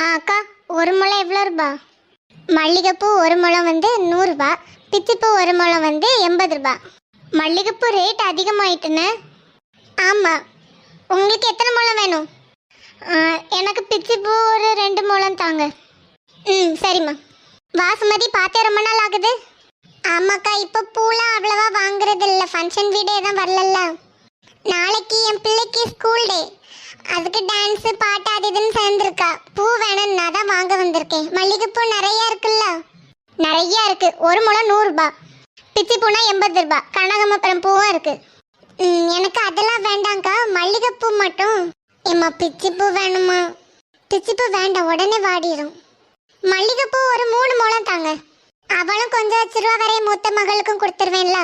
ஆ அக்கா ஒரு முழம் எவ்வளோ ரூபா? மல்லிகைப்பூ ஒரு முழம் வந்து நூறுரூபா பித்திப்பூ ஒரு முழம் வந்து எண்பது ரூபா. மல்லிகைப்பூ ரேட் அதிகமாயிட்டுன்னு? ஆமாம் உங்களுக்கு எத்தனை முழம் வேணும்? ஆ, எனக்கு பித்திப்பூ ஒரு ரெண்டு முழம் தாங்க. ம் சரிம்மா. வாசுமதி பார்த்தே ரொம்ப நாள் ஆகுது? ஆமாக்கா இப்போ பூலாம் அவ்வளவா வாங்குறது இல்லை ஃபங்க்ஷன் வீடே தான் வரலல்ல. நாளைக்கு என் பிள்ளைக்கு ஸ்கூல் டே அதுக்கு டான்ஸ் பாட்டு அது இதுன்னு சேர்ந்துருக்கா. பூ வேணும்னா நான் தான் வாங்க வந்திருக்கேன். மல்லிகைப்பூ நிறைய இருக்குல்ல? நிறைய இருக்கு. ஒரு முழம் நூறுரூபா பிச்சி பூனா எண்பது ரூபாய் கனகமப்பரம் பூவும் இருக்கு. எனக்கு அதெல்லாம் வேண்டாங்க்கா மல்லிகைப்பூ மட்டும். ஏம்மா பிச்சிப்பூ வேணுமா? பிச்சிப்பூ வேண்டாம். உடனே வாடிடும் மல்லிகைப்பூ ஒரு மூணு முழம் தாங்க. அவளும் கொஞ்சம் வச்சு ரூபா வரைய மூத்த மகளுக்கும் கொடுத்துருவேன்ல.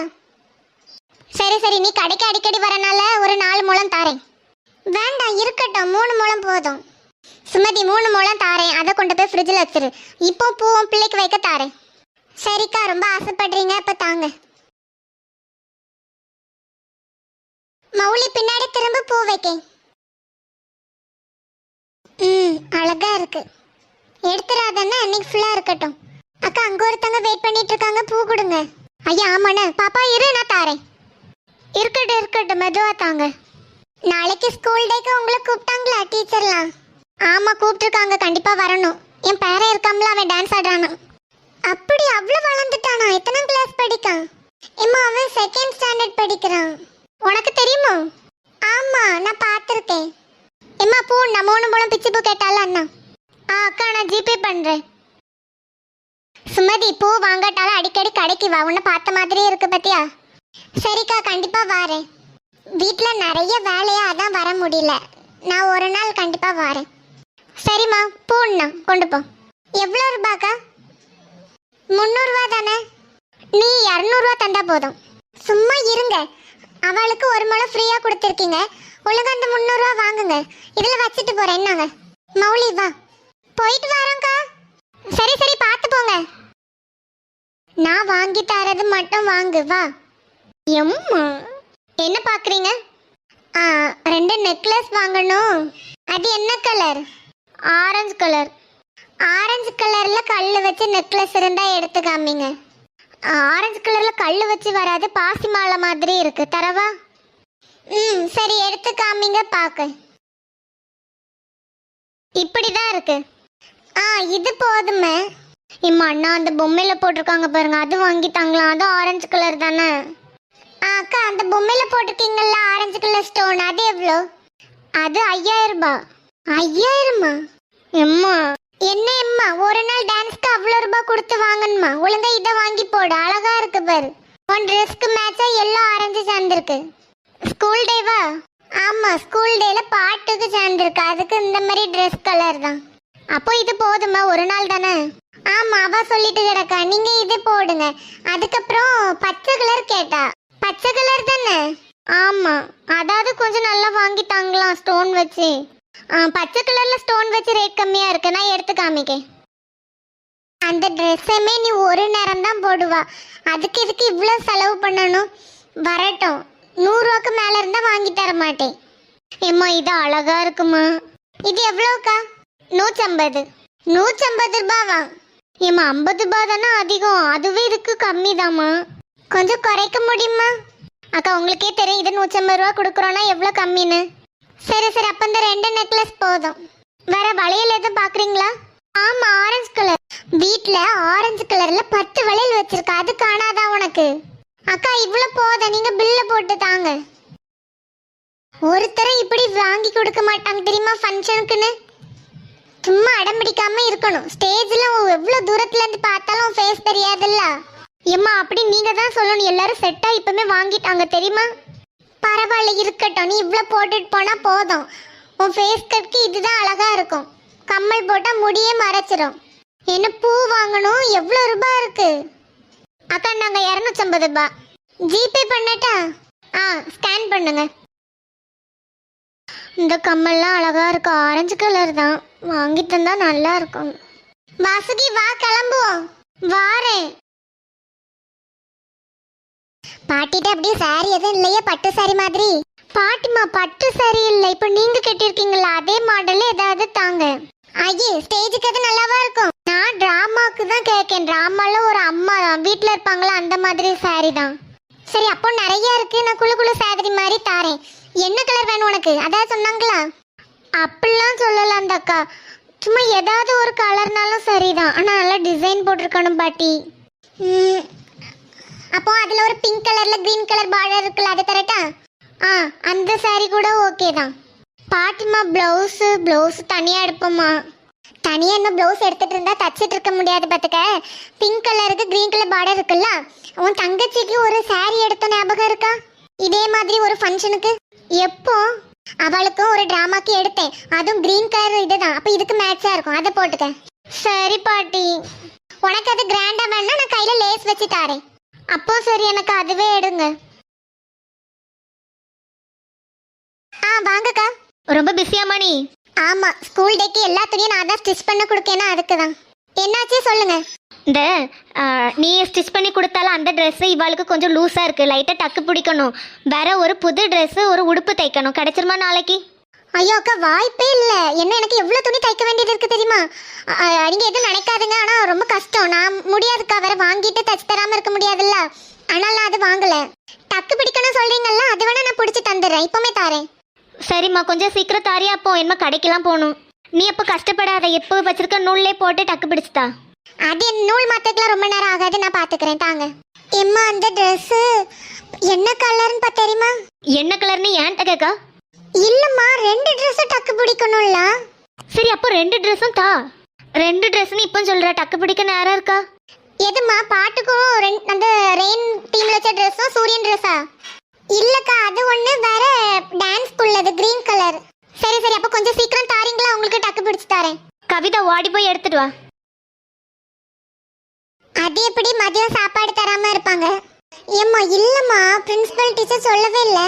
சரி சரி. நீ கடைக்கு அடிக்கடி வரனால ஒரு நாலு முழம் தாரேன். வேண்டாம் இருக்கட்டும். மூணு முழம் போதும். சுமதி மூணு முழம் தாரேன். அதை கொண்டு போய் ஃப்ரிட்ஜில் வச்சிரு. இப்போ பூவும் பிள்ளைக்கு வைக்க தாரேன். சரிக்கா ரொம்ப ஆசைப்படுறீங்க இப்போ தாங்க. மௌலி பின்னாடி திரும்ப பூ வைக்க. ம் அழகா இருக்கு. எடுத்துறாதன்னா அன்னைக்கு ஃபுல்லா இருக்கட்டும். அக்கா அங்க ஒருத்தங்க வெயிட் பண்ணிட்டு இருக்காங்க பூ கொடுங்க. ஐயா ஆமாண்ணே. பாப்பா இரு நான் தாரேன். இருக்கட்டும் இருக்கட்டும். மெதுவா தாங்க. நாளைக்கு ஸ்கூல் டேக்கு உங்களை கூப்பிட்டாங்களா டீச்சர்லாம் ஆமா கூப்பிட்டுருக்காங்க. கண்டிப்பா வரணும். என் பேரன் இருக்காமல அவன் டான்ஸ் ஆடுறானா அப்படி அவ்வளவு வளர்ந்துட்டானா? எத்தனை கிளாஸ் படிக்கான்? இம்மா அவன் செகண்ட் ஸ்டாண்டர்ட் படிக்கிறான். உனக்கு தெரியுமா? ஆமா நான் பார்த்துருக்கேன். எம்மா பூ நான் மூணு மூணு பிச்சு பூ கேட்டால அண்ணா? ஆ அக்கா நான் ஜிபே பண்றேன். சுமதி பூ வாங்கட்டாலும் அடிக்கடி கடைக்கு வா. உன்னை பார்த்த மாதிரியே இருக்கு பத்தியா? சரிக்கா கண்டிப்பா வாரேன். வீட்டில் நிறைய வேலையாக அதான் வர முடியல. நான் ஒரு நாள் கண்டிப்பாக வரேன். சரிம்மா பூண்ணா கொண்டு போ. எவ்வளோ ரூபாக்கா? முந்நூறுரூவா தானே? நீ இரநூறுவா தந்தா போதும். சும்மா இருங்க. அவளுக்கு ஒரு முளை ஃப்ரீயாக கொடுத்துருக்கீங்க. ஒழுங்கா அந்த முந்நூறுரூவா வாங்குங்க. இதில் வச்சுட்டு போகிறேன் என்னங்க மௌலி வா. போயிட்டு வரோங்க்கா சரி சரி பார்த்து போங்க. நான் வாங்கி தரது மட்டும் வாங்கு வா. எம்மா. என்ன பார்க்குறீங்க ஆ ரெண்டு நெக்லஸ் வாங்கணும். அது என்ன கலர் ஆரஞ்சு கலர் ஆரஞ்சு கலரில் கல் வச்சு நெக்லஸ் இருந்தால் எடுத்து காமிங்க. ஆரஞ்சு கலரில் கல் வச்சு வராது பாசி மாலை மாதிரி இருக்கு. தரவா? ம் சரி எடுத்து காமிங்க பார்க்க இப்படி தான் இருக்கு. ஆ இது போதுமே. இம்மா அண்ணா அந்த பொம்மையில் போட்டிருக்காங்க பாருங்க. அது தாங்களா அது ஆரஞ்சு கலர் தானே. அக்கா அந்த பொம்மையில போட்டிருக்கீங்கல்ல ஆரஞ்சு கலர் ஸ்டோன் அது எவ்வளோ அது ஐயாயிரம் ரூபாய் ஐயாயிரமா? எம்மா. என்ன எம்மா? ஒரு நாள் டான்ஸ்க்கு அவ்வளோ ரூபாய் கொடுத்து வாங்கணுமா? ஒழுங்கா இதை வாங்கி போடு அழகா இருக்கு பாரு. உன் ட்ரெஸ்க்கு மேட்சா எல்லாம் ஆரஞ்சு சேர்ந்துருக்கு. ஸ்கூல் டேவா ஆமா ஸ்கூல் டேல பாட்டுக்கு சேர்ந்துருக்கு. அதுக்கு இந்த மாதிரி ட்ரெஸ் கலர் தான். அப்போ இது போதுமா? ஒரு நாள் தானே? ஆமா அவ சொல்லிட்டு கிடக்கா. நீங்க இது போடுங்க. அதுக்கப்புறம் பச்சை கலர் கேட்டா. பச்சை கலர் தானே? ஆமா அதாவது கொஞ்சம் நல்லா வாங்கி தாங்கலாம் ஸ்டோன் வச்சு. ஆ, பச்சை கலர்ல ஸ்டோன் வச்சு ரேட் கம்மியா இருக்கு நான் எடுத்து காமிக்கேன். அந்த ட்ரெஸ்ஸுமே நீ ஒரு நேரம் தான் போடுவா. அதுக்கு இதுக்கு இவ்வளோ செலவு பண்ணணும்? வரட்டும். நூறுரூவாக்கு மேலே இருந்தால் வாங்கி தர மாட்டேன். ஏம்மா இது அழகா இருக்குமா? இது எவ்வளோக்கா? நூற்றம்பது. நூற்றம்பது ரூபாவா? ஏம்மா ஐம்பது ரூபா தானே அதிகம். அதுவே இதுக்கு கம்மி கொஞ்சம் குறைக்க முடியுமா? அக்கா உங்களுக்கே தெரியும் இது நூற்றம்பது ரூபா கொடுக்குறோன்னா எவ்வளோ கம்மின்னு. சரி சரி அப்போ இந்த ரெண்டு நெக்லஸ் போதும். வேற வளையல் எதுவும் பார்க்குறீங்களா? ஆமாம் ஆரஞ்சு கலர் வீட்டில் ஆரஞ்சு கலரில் பத்து வளையல் வச்சிருக்கா. அது காணாதா உனக்கு? அக்கா இவ்வளோ போதும். நீங்கள் பில்லை போட்டு தாங்க. ஒருத்தரை இப்படி வாங்கி கொடுக்க மாட்டாங்க தெரியுமா ஃபங்க்ஷனுக்குன்னு சும்மா அடம் பிடிக்காம இருக்கணும். ஸ்டேஜில் எவ்வளோ தூரத்துலேருந்து பார்த்தாலும் ஃபேஸ் தெரியாதுல்ல? எம்மா அப்படி நீங்க தான் சொல்லணும். எல்லாரும் செட்டா இப்பவுமே வாங்கிட்டாங்க தெரியுமா? பரவாயில்ல இருக்கட்டும். நீ இவ்வளோ போட்டுட்டு போனா போதும். உன் ஃபேஸ் கட்க்கு இதுதான் அழகா இருக்கும். கம்மல் போட்டா முடியே மறைச்சிரும். என்ன பூ வாங்கணும்? எவ்வளோ ரூபாய் இருக்கு? அக்கா நாங்க இரநூத்தம்பது ரூபாய் ஜிபே பண்ணட்டா? ஆ ஸ்கேன் பண்ணுங்க. இந்த கம்மல்லாம் அழகா இருக்கு. ஆரஞ்சு கலர் தான். வாங்கி தந்தா நல்லா இருக்கும். வாசுகி வா கிளம்புவோம். வாரேன். பாட்டிட்ட அப்படியே சாரி எதுவும் இல்லையே பட்டு சாரி மாதிரி. பாட்டிமா பட்டு சாரி இல்லை. இப்போ நீங்க கட்டியிருக்கீங்களா? அதே மாடல் ஏதாவது தாங்க. ஐயே ஸ்டேஜுக்கு அது நல்லாவா இருக்கும்? நான் டிராமாக்கு தான் கேட்கேன் டிராமால ஒரு அம்மா தான் வீட்டில் இருப்பாங்களா அந்த மாதிரி சாரி தான். சரி அப்போ நிறைய இருக்கு. நான் குழு குழு சாதரி மாதிரி தாரேன். என்ன கலர் வேணும் உனக்கு? அதான் சொன்னாங்களா? அப்படிலாம் சொல்லலாம் அந்த அக்கா. சும்மா ஏதாவது ஒரு கலர்னாலும் சரிதான். ஆனால் நல்லா டிசைன் போட்டிருக்கணும் பாட்டி. ம், அப்போ அதுல ஒரு பிங்க் கலர்ல கிரீன் கலர் பார்டர் இருக்குல்ல அது தரட்டா ஆ? அந்த saree கூட ஓகே தான். பாட்டிமா பிளவுஸ் பிளவுஸ் தனியா எடுப்போம்மா. தனியா என்ன பிளவுஸ் எடுத்துட்டு இருந்தா தச்சிட்டு இருக்க முடியாது பார்த்துக்க பிங்க் கலருக்கு கிரீன் கலர் பார்டர் இருக்குல்ல உன் தங்கச்சிக்கு ஒரு saree எடுத்த ஞாபகம் இருக்கா? இதே மாதிரி ஒரு ஃபங்க்ஷனுக்கு எப்போ? அவளுக்கும் ஒரு டிராமாக்கு எடுத்தேன். அதுவும் கிரீன் கலர் இதுதான். அப்ப இதுக்கு மேட்சா இருக்கும். அதை போட்டுக்க. சரி பாட்டி. உனக்கு அது கிராண்டா வேணா நான் கையில லேஸ் வச்சு தாரேன். அப்போ சரி எனக்கு அதுவே எடுங்க. ஆ வாங்கக்கா. ரொம்ப பிஸியாமா நீ ஆமா ஸ்கூல் டேக்கு எல்லா துணியும் நான் தான் ஸ்டிச் பண்ண கொடுக்கேன்னா அதுக்கு தான் என்னாச்சு சொல்லுங்க. இந்த ஆ, நீ ஸ்டிச் பண்ணி கொடுத்தாலும் அந்த Dress இவாளுக்கு கொஞ்சம் லூஸாக இருக்குது லைட்டாக டக்கு பிடிக்கணும். வேற ஒரு புது Dress ஒரு உடுப்பு தைக்கணும். கிடைச்சிருமா நாளைக்கு? ஐயோ அக்கா வாய்ப்பே இல்ல. என்ன எனக்கு எவ்வளவு துணி தைக்க வேண்டியது இருக்கு தெரியுமா? அ, அ, நீங்க எதுவும் நினைக்காதுங்க. ஆனா ரொம்ப கஷ்டம். நான் முடியாதுக்கா வேற வாங்கிட்டு தச்சு தராம இருக்க முடியாதுல்ல. அதனால நான் அது வாங்கல. டக்கு பிடிக்கணும் சொல்றீங்கல்ல அது வேணா நான் பிடிச்சி தந்துடுறேன். இப்பவுமே தாரேன். சரிம்மா கொஞ்சம் சீக்கிரம் தாரியா அப்போ என்ன கடைக்கெல்லாம் போகணும். நீ அப்போ கஷ்டப்படாத எப்போ வச்சிருக்க நூல்லே போட்டு டக்கு பிடிச்சிட்டா அது என் நூல் மாத்துக்கெல்லாம் ரொம்ப நேரம் ஆகாது. நான் பாத்துக்கிறேன். தாங்க. எம்மா அந்த Dress என்ன கலர்னு தெரியுமா? என்ன கலர்னு ஏன்ட்ட கேக்கா? இல்லம்மா ரெண்டு Dress டக்கு பிடிக்கணும்ல. சரி அப்போ ரெண்டு ட்ரெஸ்ஸும் தா. ரெண்டு ட்ரெஸ்னு இப்போ சொல்ற டக்கு பிடிக்க நேரம் இருக்கா? எதுமா பாட்டுக்கும் ரெண்- அந்த ரெயின் டீம்ல வச்ச ட்ரெஸ்ஸும் சூரியன் ட்ரெஸ்ஸா இல்லக்கா அது ஒண்ணு வேற டான்ஸ் உள்ளது கிரீன் கலர் சரி சரி அப்ப கொஞ்சம் சீக்கிரம் தாரீங்களா? உங்களுக்கு டக்கு பிடிச்சு தரேன். கவிதா ஓடி போய் எடுத்துட்டு வா. அது எப்படி மதியம் சாப்பாடு தராம இருப்பாங்க? ஏம்மா இல்லம்மா பிரின்சிபல் டீச்சர் சொல்லவே இல்ல.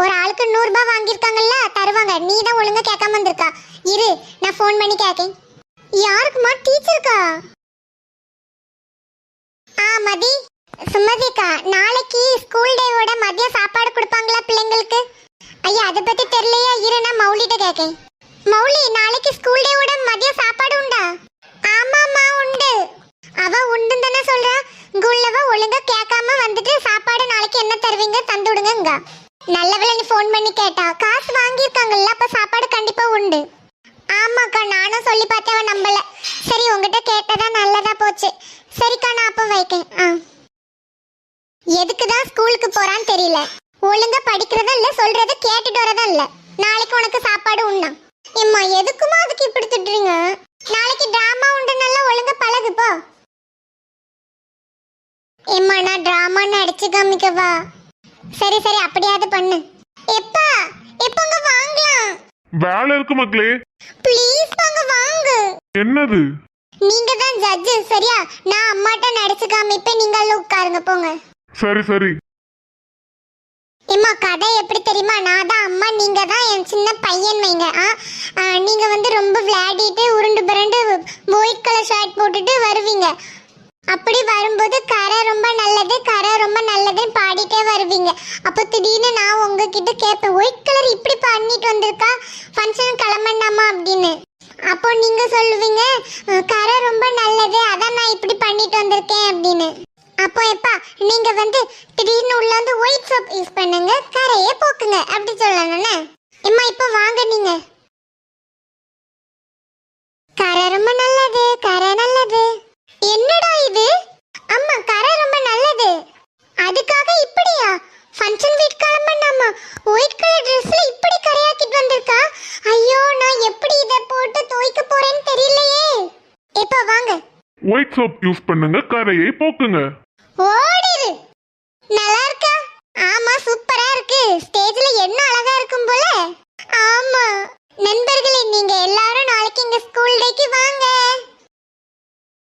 ஒரு ஆளுக்கு நூறு ரூபாய் வாங்கியிருக்காங்கல்ல தருவாங்க. நீ தான் ஒழுங்கா கேட்காம வந்திருக்கா இரு நான் ஃபோன் பண்ணி கேட்கேன். யாருக்குமா? டீச்சருக்கா ஆ மதி. சுமதிக்கா நாளைக்கு ஸ்கூல் டேவோட மதியம் சாப்பாடு கொடுப்பாங்களா பிள்ளைங்களுக்கு? ஐயா அதை பத்தி தெரியலையா? இரு நான் மௌலிட்ட கேட்கேன். மௌலி நாளைக்கு ஸ்கூல் டேவோட மதியம் சாப்பாடு உண்டா? ஆமாம்மா உண்டு. அவ உண்டுன்னு தானே சொல்றா. இங்க உள்ளவ ஒழுங்கா கேட்காம வந்துட்டு சாப்பாடு நாளைக்கு என்ன தருவீங்க தந்து விடுங்க நல்லவேளை நீ ஃபோன் பண்ணி கேட்டா. காசு வாங்கியிருக்காங்கல்ல அப்ப சாப்பாடு கண்டிப்பா உண்டு. ஆமாக்கா நானும் சொல்லி பார்த்தேன் அவ நம்பல. சரி உங்ககிட்ட கேட்டதா நல்லதா போச்சு. சரிக்கா நான் அப்போ வைக்கேன். ஆ. எதுக்கு தான் ஸ்கூலுக்கு போறான்னு தெரியல. ஒழுங்கா படிக்கிறதா இல்ல சொல்றத கேட்டுட்டு வரதா இல்ல. நாளைக்கு உனக்கு சாப்பாடு உண்ணா எம்மா எதுக்குமா அதுக்கு இப்படி திட்டுறீங்க? நாளைக்கு டிராமா உண்டு நல்லா ஒழுங்கா பழகு போ. எம்மா நான் டிராமா நடிச்சு காமிக்கவா? சரி சரி அப்படியாவது பண்ணு. எப்பா எப்பங்க வாங்கலாம்? வேலை இருக்கு மக்களே. ப்ளீஸ் வாங்க வாங்க. என்னது? நீங்க தான் ஜட்ஜ் சரியா? நான் அம்மாட்ட நடிச்சு காமிப்பேன் நீங்க உட்காருங்க போங்க. சரி சரி. எம்மா கதை எப்படி தெரியுமா? நான் தான் அம்மா நீங்க தான் என் சின்ன பையன் வைங்க. ஆ நீங்க வந்து ரொம்ப விளையாடிட்டு உருண்டு புரண்டு ஒயிட் கலர் ஷர்ட் போட்டுட்டு வருவீங்க. அப்படி வரும்போது கரை ரொம்ப நல்லது கரை ரொம்ப நல்லதுன்னு பாடிட்டே வருவீங்க. அப்போ திடீர்னு நான் உங்ககிட்ட கேட்பேன் ஒயிட் கலர் இப்படி பண்ணிட்டு வந்திருக்கா? ஃபங்க்ஷன் கிளம்பண்டாமா? அப்படின்னு. அப்போ நீங்க சொல்லுவீங்க கரை ரொம்ப நல்லது அதான் நான் இப்படி பண்ணிட்டு வந்திருக்கேன் அப்படின்னு. அப்போ எப்பா நீங்க வந்து திடீர்னு உள்ள வந்து ஒயிட் சோப் யூஸ் பண்ணுங்க கரையே போக்குங்க அப்படி சொல்லணும்னே. எம்மா இப்போ வாங்க நீங்க. கரை ரொம்ப நல்லது கரை இருக்கா? ஐயோ நான் எப்படி இத போட்டு துவைக்க போறேன்னு தெரியலையே. இப்ப வாங்க. ஒயிட் சோப் யூஸ் பண்ணுங்க கரையை போக்குங்க. ஓடிரு. நல்லா இருக்கா? ஆமா சூப்பரா இருக்கு. ஸ்டேஜ்ல என்ன அழகா இருக்கும் போல? ஆமா. நண்பர்களே நீங்க எல்லாரும் நாளைக்கு எங்க ஸ்கூல் டேக்கு வாங்க.